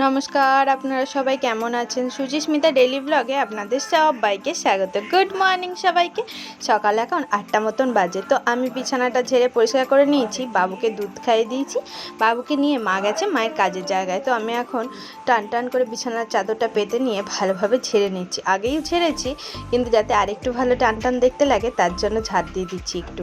নমস্কার, আপনারা সবাই কেমন আছেন? সুজিস্মিতা ডেলি ব্লগে আপনাদের সবাইকে স্বাগত। গুড মর্নিং সবাইকে। সকাল এখন আটটা মতন বাজে, তো আমি বিছানাটা ঝেড়ে পরিষ্কার করে নিয়েছি, বাবুকে দুধ খাইয়ে দিয়েছি। বাবুকে নিয়ে মা গেছে মায়ের কাজের জায়গায়, তো আমি এখন টান টান করে বিছানার চাদরটা পেতে নিয়ে ভালোভাবে ঝেড়ে নিচ্ছি। আগেই ঝেড়েছি, কিন্তু যাতে আরেকটু ভালো টান টান দেখতে লাগে, তার জন্য ঝাড় দিয়ে দিচ্ছি একটু।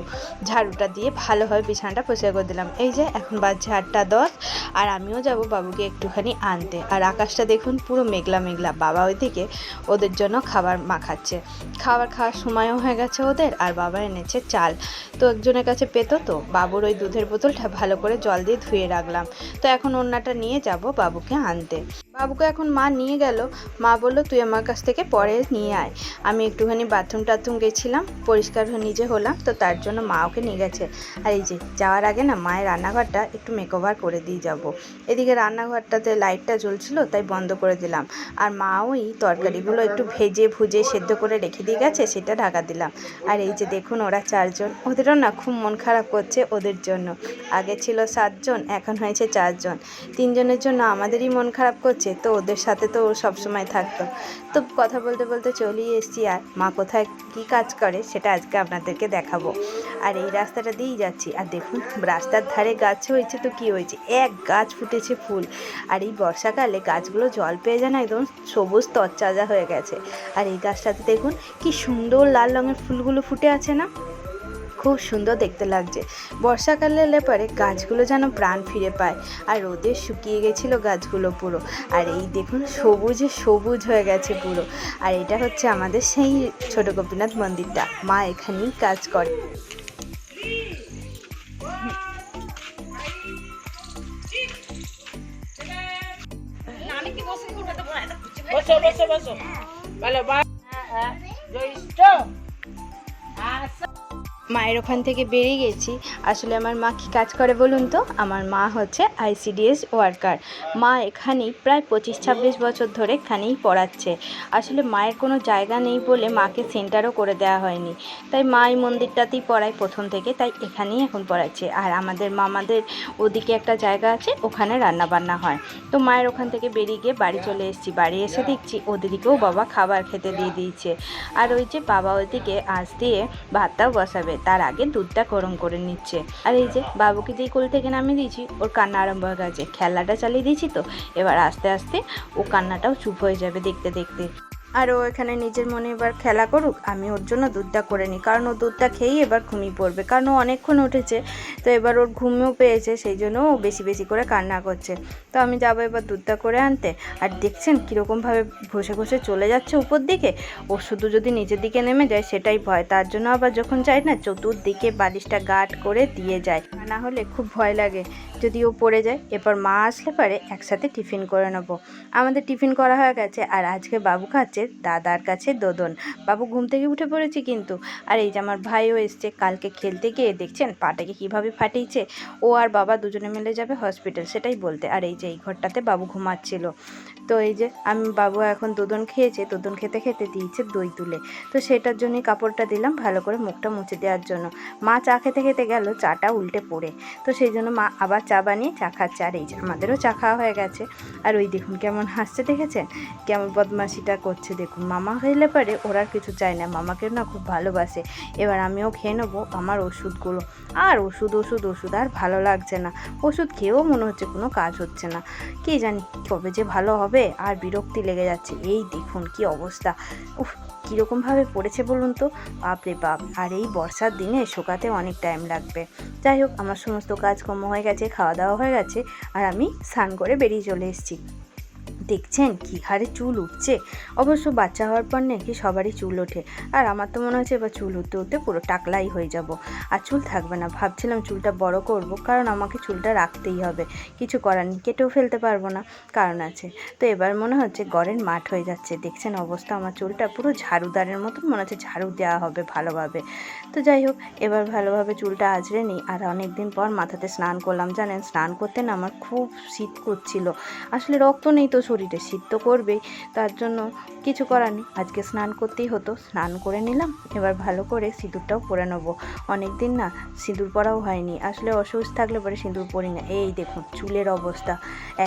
ঝাড়ুটা দিয়ে ভালোভাবে বিছানাটা পরিষ্কার করে দিলাম। এই যে এখন বাজছে আটটা দশ, আর আমিও যাব বাবুকে একটুখানি আনতে। আর আকাশটা দেখুন, পুরো মেঘলা মেঘলা। বাবা ওইদিকে ওদের জন্য খাবার মাখাচ্ছে। খাবার খাওয়ার সময়ও হয়ে গেছে ওদের, আর বাবা এনেছে চাল। তো একজনের কাছে পেতো তো, বাবুর ওই দুধের বোতলটা ভালো করে জল দিয়ে ধুয়ে রাখলাম। তো এখন অন্যটা নিয়ে যাব বাবুকে আনতে। বাবুকে এখন মা নিয়ে গেল। মা বলল, তুই আমার কাছ থেকে পরে নিয়ে আয়। আমি একটুখানি বাথরুম টাথরুম গেছিলাম, পরিষ্কার নিজে হলাম, তো তার জন্য মা ওকে নিয়ে গেছে। আর এই যে, যাওয়ার আগে না মায়ের রান্নাঘরটা একটু মেকওভার করে দিয়ে যাব। এদিকে রান্নাঘরটাতে লাইটটা জ্বলছিল, তাই বন্ধ করে দিলাম। আর মা ওই তরকারিগুলো একটু ভেজে ভুজে সেদ্ধ করে রেখে দিয়ে গেছে, সেটা ঢাকা দিলাম। আর এই যে দেখুন, ওরা চারজন, ওদেরও না খুব মন খারাপ করছে ওদের জন্য। আগে ছিল সাতজন, এখন হয়েছে চারজন। তিনজনের জন্য আমাদেরই মন খারাপ করছে। তো ওদের সাথে তো ও সবসময় থাকতো। তো কথা বলতে বলতে চলেই এসছি আর মা কোথায় কী কাজ করে সেটা আজকে আপনাদেরকে দেখাবো। আর এই রাস্তাটা দিয়েই যাচ্ছি। আর দেখুন, রাস্তার ধারে গাছ হয়েছে তো কি হয়েছে? এক গাছ ফুটেছে ফুল। আর এই বর্ষাকালে গাছগুলো জল পেয়ে যায় না, একদম সবুজ তরচাজা হয়ে গেছে। আর এই গাছটাতে দেখুন, কি সুন্দর লাল রঙের ফুলগুলো ফুটে আছে না? খুব সুন্দর দেখতে লাগছে। বর্ষাকালে এলে পরে গাছগুলো যেন প্রাণ ফিরে পায়। আর রোদে শুকিয়ে গেছিল গাছগুলো পুরো। আর এই দেখুন সবুজে সবুজ হয়ে গেছে পুরো। আর এটা হচ্ছে আমাদের সেই ছোট গোপীনাথ মন্দিরটা। মা এখানেই কাজ করে। বসো বসো বসো। ভালো বা জ্যৈষ্ঠ আষাঢ় মায়ের ওখান থেকে বেরিয়ে গেছি। আসলে আমার মা কী কাজ করে বলুন তো? আমার মা হচ্ছে আইসিডিএস ওয়ার্কার। মা এখানেই প্রায় পঁচিশ ছাব্বিশ বছর ধরে এখানেই পড়াচ্ছে। আসলে মায়ের কোনো জায়গা নেই বলে মাকে সেন্টারও করে দেওয়া হয়নি। তাই মা এই মন্দিরটাতেই পড়ায় প্রথম থেকে, তাই এখানেই এখন পড়াচ্ছে। আর আমাদের মামাদের ওদিকে একটা জায়গা আছে, ওখানে রান্না বান্না হয়। তো মায়ের ওখান থেকে বেরিয়ে গিয়ে বাড়ি চলে এসেছি। বাড়ি এসে দেখছি ওদেরকেও বাবা খাবার খেতে দিয়ে দিয়েছে। আর ওই যে বাবা ওইদিকে আঁচ দিয়ে ভাতটাও বসাবে। তার আগে দুধটা গরম করে নিচ্ছে। আর এই যে বাবুকে যেই কোল থেকে নামিয়ে দিয়েছি, ওর কান্না আরম্ভ হয়ে গেছে। খেলাটা চালিয়ে দিয়েছি তো? এবার আস্তে আস্তে ও কান্নাটাও চুপ হয়ে যাবে দেখতে দেখতে। আর ও এখানে নিজের মনে এবার খেলা করুক, আমি ওর জন্য দুধটা করে নিই। কারণ ও দুধটা খেয়েই এবার ঘুমিয়ে পড়বে। কারণ ও অনেকক্ষণ উঠেছে, তো এবার ওর ঘুমিয়েও পেয়েছে, সেই জন্য ও বেশি বেশি করে কান্না করছে। তো আমি যাব এবার দুধটা করে আনতে। আর দেখছেন কীরকমভাবে ঘষে ঘষে চলে যাচ্ছে উপর দিকে? ও শুধু যদি নিচের দিকে নেমে যায়, সেটাই ভয়। তার জন্য আবার যখন যায় না, চতুর্দিকে বালিশটা গার্ড করে দিয়ে যায়। না হলে খুব ভয় লাগে। যদি ও পড়ে যায়, এরপর মা আসলে পারে একসাথে টিফিন করে নেব। আমাদের টিফিন করা হয়ে গেছে আর আজকে বাবু খাচ্ছে দাদার কাছে দোদন। বাবু ঘুম থেকে উঠে পড়েছে কিন্তু। আর এই যে আমার ভাইও এসছে কালকে খেলতে গিয়ে, দেখছেন? পাটাকে কীভাবে ফাটিয়েছে? ও আর বাবা দুজনে মিলে যাবে হসপিটাল, সেটাই বলতে। আর এই যে এই ঘরটাতে বাবু ঘুমাচ্ছিল। তো এই যে আমি, বাবু এখন দোদন খেয়েছে, দোদন খেতে খেতে দিয়েছে দই তুলে। তো সেটার জন্যই কাপড়টা দিলাম ভালো করে মুখটা মুছে দেওয়ার জন্য। মা চা খেতে খেতে গেল, চাটা উল্টে পড়ে। তো সেই জন্য মা আবার চা বানিয়ে চা খাচ্ছে। আর এই যে আমাদেরও চা খাওয়া হয়ে গেছে। আর ওই দেখুন কেমন হাসছে, দেখেছেন? কেমন বদমাশিটা করছে, দেখুন। মামা হইলে পারে ওরা কিছু চায় না। মামাকে না খুব ভালোবাসে। এবার আমিও খেয়ে নেব আমার ওষুধগুলো। আর ওষুধ ওষুধ ওষুধ আর ভালো লাগছে না। ওষুধ খেয়েও মনে হচ্ছে কোনো কাজ হচ্ছে না। কে জানি কবে যে ভালো হবে আর বিরক্তি লেগে যাচ্ছে। এই দেখুন কি অবস্থা। উফ কীরকমভাবে পড়েছে বলুন তো? বাপরে বাপ, আর এই বর্ষার দিনে শোকাতে অনেক টাইম লাগবে। যাই হোক, আমার সমস্ত কাজকর্ম হয়ে গেছে খাওয়া দাওয়া হয়ে গেছে, আর আমি স্নান করে বেরিয়ে চলে এসেছি। দেখছেন কী হারে চুল উঠছে? অবশ্য বাচ্চা হওয়ার পর নাকি সবারই চুল ওঠে। আর আমার তো মনে হচ্ছে এবার চুল উঠতে উঠতে পুরো টাকলাই হয়ে যাব। আর চুল থাকবে না। ভাবছিলাম চুলটা বড় করব, কারণ আমাকে চুলটা রাখতেই হবে। কিছু করার নেই, কেটেও ফেলতে পারব না। কারণ আছে। তো এবার মনে হচ্ছে গড়ের মাঠ হয়ে যাচ্ছে। দেখছেন অবস্থা, আমার চুলটা পুরো ঝাড়ুদারের মতন মনে হচ্ছে ঝাড়ু দেওয়া হবে ভালোভাবে। তো যাই হোক, এবার ভালোভাবে চুলটা আঁচড়ে নিই। আর অনেক দিন পর মাথাতে স্নান করলাম, জানেন? স্নান করতে না আমার খুব শীত করছিল। আসলে রক্ত নেই তো শরীরে। শরীরে তো করবেই তার জন্য কিছু করার নেই। আজকে স্নান করতেই হতো, স্নান করে নিলাম, এবার ভালো করে সিঁদুরটাও পরে নেব। অনেক দিন না সিঁদুর পরাও হয়নি, আসলে অসুস্থ থাকলে পরে সিঁদুর পরি না। এই দেখুন, চুলের অবস্থা,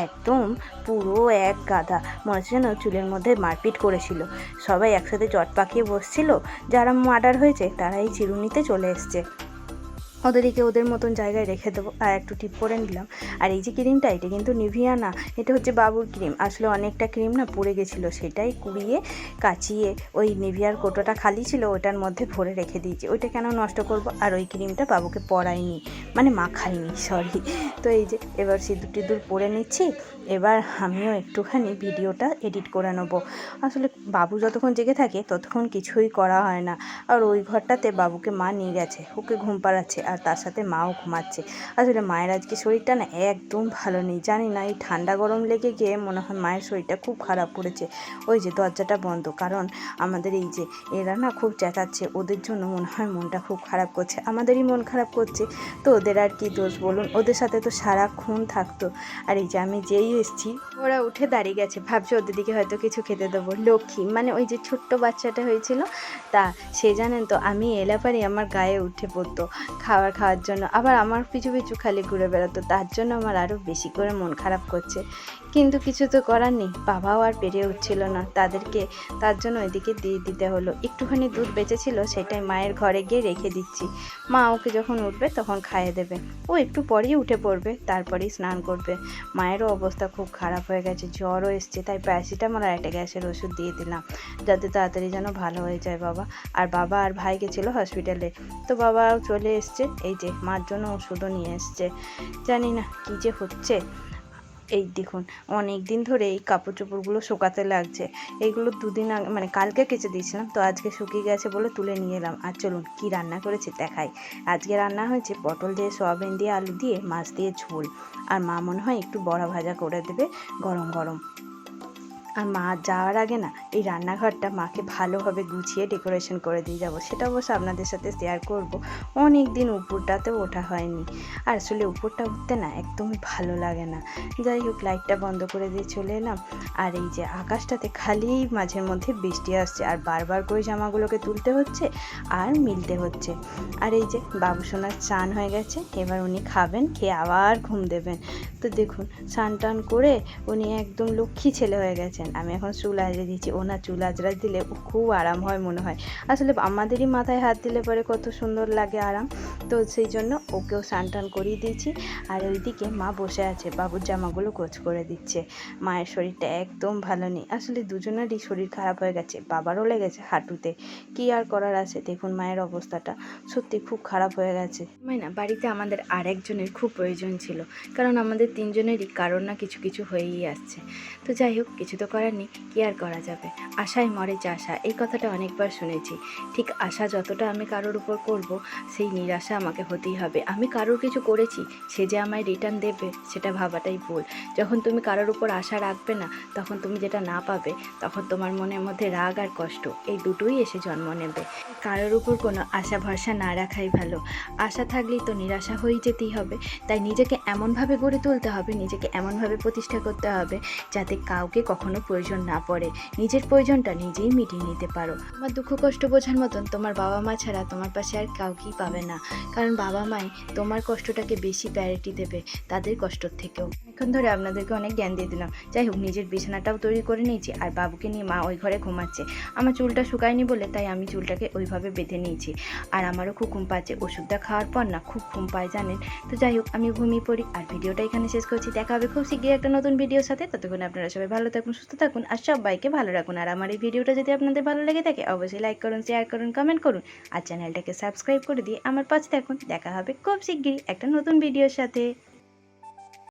একদম পুরো এক গাদা মনে হচ্ছে যেন চুলের মধ্যে মারপিট করেছিল। সবাই একসাথে জট পাকিয়ে বসছিল, যারা মার্ডার হয়েছে তারা এই চিরুনিতে চলে এসছে। ওদেরকে ওদের মতন জায়গায় রেখে দেবো। আর একটু টিপ করে নিলাম। আর এই যে ক্রিমটা এটা কিন্তু নিভিয়া না এটা হচ্ছে বাবুর ক্রিম আসলে অনেকটা ক্রিম না পড়ে গেছিল, সেটাই কুড়িয়ে কাচিয়ে ওই নিভিয়ার কোটোটা খালি ছিল, ওটার মধ্যে ভরে রেখে দিয়েছি। ওইটা কেন নষ্ট করব? আর ওই ক্রিমটা বাবুকে পরাইনি মানে মাখাইনি সরি তো এই যে এবার সিঁদুর টিঁদুর পরে নিচ্ছি। এবার আমিও একটুখানি ভিডিওটা এডিট করে নেব। আসলে বাবু যতক্ষণ জেগে থাকে, ততক্ষণ কিছুই করা হয় না। আর ওই ঘরটাতে বাবুকে মা নিয়ে গেছে। ওকে ঘুম পাড়াচ্ছে। আর তার সাথে মাও ঘুমাচ্ছে। আসলে মায়ের আজকে শরীরটা না একদম ভালো নেই, জানি না, এই ঠান্ডা গরম লেগে গিয়ে মনে হয় মায়ের শরীরটা খুব খারাপ পড়েছে ওই যে দরজাটা বন্ধ, কারণ আমাদের এই যে এরা না খুব চেঁচাচ্ছে, ওদের জন্য মনে হয় মনটা খুব খারাপ করছে, আমাদেরই মন খারাপ করছে। তো ওদের আর কি দোষ বলুন, ওদের সাথে তো সারাক্ষণ থাকতো। আর এই যে আমি যেই এসছি, ওরা উঠে দাঁড়িয়ে গেছে, ভাবছে ওদের দিকে হয়তো কিছু খেতে দেবো। লক্ষ্মী মানে ওই যে ছোট্ট বাচ্চাটা হয়েছিল, তা সে জানেন তো, আমি এলে পারি আমার গায়ে উঠে পড়তো। খাবার খাওয়ার জন্য। আবার আমার পিছু পিছু খালি ঘুরে বেড়াতো। তার জন্য আমার আরও বেশি করে মন খারাপ করছে। কিন্তু কিছু তো করার নেই। বাবাও আর পেরে উঠছিল না। তাদেরকে তার জন্য ওইদিকে দিয়ে দিতে হলো। একটুখানি দুধ বেঁচেছিল, সেটাই মায়ের ঘরে গিয়ে রেখে দিচ্ছি। মা ওকে যখন উঠবে তখন খাইয়ে দেবে। ও একটু পরেই উঠে পড়বে, তারপরেই স্নান করবে। মায়েরও অবস্থা খুব খারাপ হয়ে গেছে, জ্বরও এসছে, তাই প্যারাসিটামল আর একটা গ্যাসের ওষুধ দিয়ে দিলাম। যাতে তাড়াতাড়ি যেন ভালো হয়ে যায় বাবা। আর বাবা আর ভাই গেছিল হসপিটালে। তো বাবাও চলে এসছে। এই যে, মার জন্য ওষুধও নিয়ে এসছে। জানি না কী যে হচ্ছে। এই দেখুন, অনেক দিন ধরে এই কাপড় চোপড়গুলো শোকাতে লাগছে। এইগুলো দুদিন আগে মানে কালকে কেচে দিয়েছিলাম, তো আজকে শুকিয়ে গেছে বলে তুলে নিয়ে এলাম। আর চলুন কী রান্না করেছি দেখাই। আজকে রান্না হয়েছে পটল দিয়ে সয়াবিন দিয়ে আলু দিয়ে মাছ দিয়ে ঝোল। আর মা মনে হয় একটু বড়া ভাজা করে দেবে, গরম গরম। আর মা যাওয়ার আগে না, এই রান্নাঘরটা মাকে ভালোভাবে গুছিয়ে ডেকোরেশন করে দিয়ে যাব। সেটা অবশ্য আপনাদের সাথে শেয়ার করব। অনেক দিন উপরটাতেও ওঠা হয়নি। আর আসলে উপরটা উঠতে না একদমই ভালো লাগে না। যাই হোক লাইটটা বন্ধ করে দিয়ে চলে এলাম। আর এই যে আকাশটাতে খালি মাঝের মধ্যে বৃষ্টি আসছে, আর বারবার করে জামাগুলোকে তুলতে হচ্ছে আর মিলতে হচ্ছে। আর এই যে বাবু সোনার চান হয়ে গেছে, এবার উনি খাবেন, খেয়ে আবার ঘুম দেবেন। তো দেখুন স্নান টান করে উনি একদম লক্ষ্মী ছেলে হয়ে গেছেন আমি এখন চুল আজরে দিচ্ছি ওনার চুল আজরা দিলে খুব আরাম হয় মনে হয়। আসলে আমাদেরই মাথায় হাত দিলে পরে কত সুন্দর লাগে আরাম। তো সেই জন্য ওকেও স্নান টান করিয়ে দিয়েছি। আর ওইদিকে মা বসে আছে। বাবুর জামাগুলো কোচ করে দিচ্ছে। মায়ের শরীরটা একদম ভালো নেই। আসলে দুজনেরই শরীর খারাপ হয়ে গেছে। বাবারও লেগেছে হাঁটুতে। কি আর করার আছে? দেখুন মায়ের অবস্থাটা। সত্যি খুব খারাপ হয়ে গেছে। না, বাড়িতে আমাদের আরেকজনের খুব প্রয়োজন ছিল। কারণ আমাদের তিনজনেরই কারোর না কিছু কিছু হয়েই আসছে। তো যাই হোক, কিছু তো করার নেই কি আর করা যাবে? আশায় মরে চাষা এই কথাটা অনেকবার শুনেছি। ঠিক আশা যতটা আমি কারোর উপর করব, সেই নিরাশা আমাকে হতেই হবে। আমি কারোর কিছু করেছি, সে যে আমায় রিটার্ন দেবে, সেটা ভাবাটাই ভুল। যখন তুমি কারোর উপর আশা রাখবে না, তখন তুমি যেটা না পাবে, তখন তোমার মনের মধ্যে রাগ আর কষ্ট, এই দুটোই এসে জন্ম নেবে। কারোর উপর কোনো আশা ভরসা না রাখাই ভালো। আশা থাকলেই তো নিরাশা হয়ে যেতেই হবে। তাই নিজেকে এমনভাবে গড়ে তুলতে হবে, নিজেকে এমনভাবে প্রতিষ্ঠা করতে হবে, যাতে কাউকে কখনো প্রয়োজন না পড়ে। নিজের প্রয়োজনটা নিজেই মিটিয়ে নিতে পারো। আমার দুঃখ কষ্ট বোঝার মতন তোমার বাবা মা ছাড়া তোমার পাশে আর কাউকেই পাবে না। কারণ বাবা মাই তোমার কষ্টটাকে বেশি প্যারিটি দেবে তাদের কষ্টর থেকেও। এখন ধরে আপনাদেরকে অনেক জ্ঞান দিয়ে দিলাম। যাই হোক, নিজের বিছানাটাও তৈরি করে নিয়েছি আর বাবুকে নিয়ে মা ওই ঘরে ঘুমাচ্ছে। আমার চুলটা শুকায়নি বলে তাই আমি চুলটাকে ওইভাবে বেঁধে নিয়েছি। আর আমারও খুব ঘুম পাচ্ছে। ওষুধটা খাওয়ার পর না খুব ঘুম পায়, জানেন? তো যাই হোক আমি ঘুমিয়ে পড়ি আর ভিডিওটা এখানে শেষ করছি। দেখা হবে খুব শীঘ্রই একটা নতুন ভিডিওর সাথে। ততক্ষণ আপনারা সবাই ভালো থাকুন, সুস্থ থাকুন আর সবাইকে ভালো রাখুন। আর আমার এই ভিডিওটা যদি আপনাদের ভালো লেগে থাকে, অবশ্যই লাইক করুন শেয়ার করুন কমেন্ট করুন আর চ্যানেলটাকে সাবস্ক্রাইব করে দিয়ে আমার পাশে থাকুন। দেখা হবে খুব শিগগিরই একটা নতুন ভিডিওর সাথে।